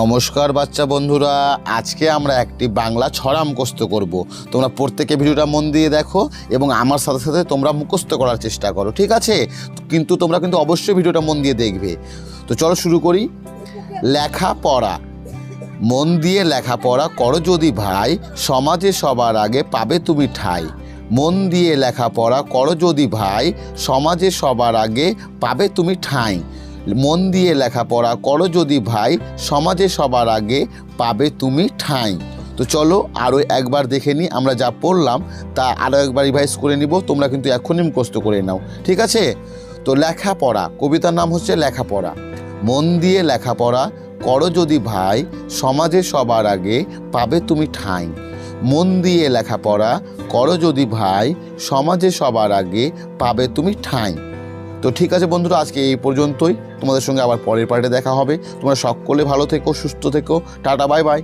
নমস্কার বাচ্চা বন্ধুরা, আজকে আমরা একটি বাংলা ছড়া মুখস্থ করব। তোমরা প্রত্যেকে ভিডিওটা মন দিয়ে দেখো এবং আমার সাথে সাথে তোমরা মুখস্থ করার চেষ্টা করো, ঠিক আছে? কিন্তু তোমরা কিন্তু অবশ্যই ভিডিওটা মন দিয়ে দেখবে। তো চলো শুরু করি। লেখা পড়া মন দিয়ে লেখাপড়া করো যদি ভাই, সমাজে সবার আগে পাবে তুমি ঠাই। মন দিয়ে লেখাপড়া করো যদি ভাই, সমাজে সবার আগে পাবে তুমি ঠাঁই। মন দিয়ে লেখাপড়া করো যদি ভাই, সমাজে সবার আগে পাবে তুমি ঠাঁই। তো চলো আরও একবার দেখে নিই, আমরা যা পড়লাম তা আরও একবার রিভাইজ করে নিব, তোমরা কিন্তু এখনই মুখস্থ করে নাও। ঠিক আছে? তো লেখাপড়া, কবিতার নাম হচ্ছে লেখাপড়া। মন দিয়ে লেখাপড়া করো যদি ভাই, সমাজে সবার আগে পাবে তুমি ঠাঁই। মন দিয়ে লেখাপড়া করো যদি ভাই, সমাজে সবার আগে পাবে তুমি ঠাঁই। তো ঠিক আছে বন্ধুরা, আজকে এই পর্যন্তই। তোমাদের সঙ্গে আবার পরের পার্টে দেখা হবে। তোমরা সকলে ভালো থেকো, সুস্থ থেকো। Tata, bye bye.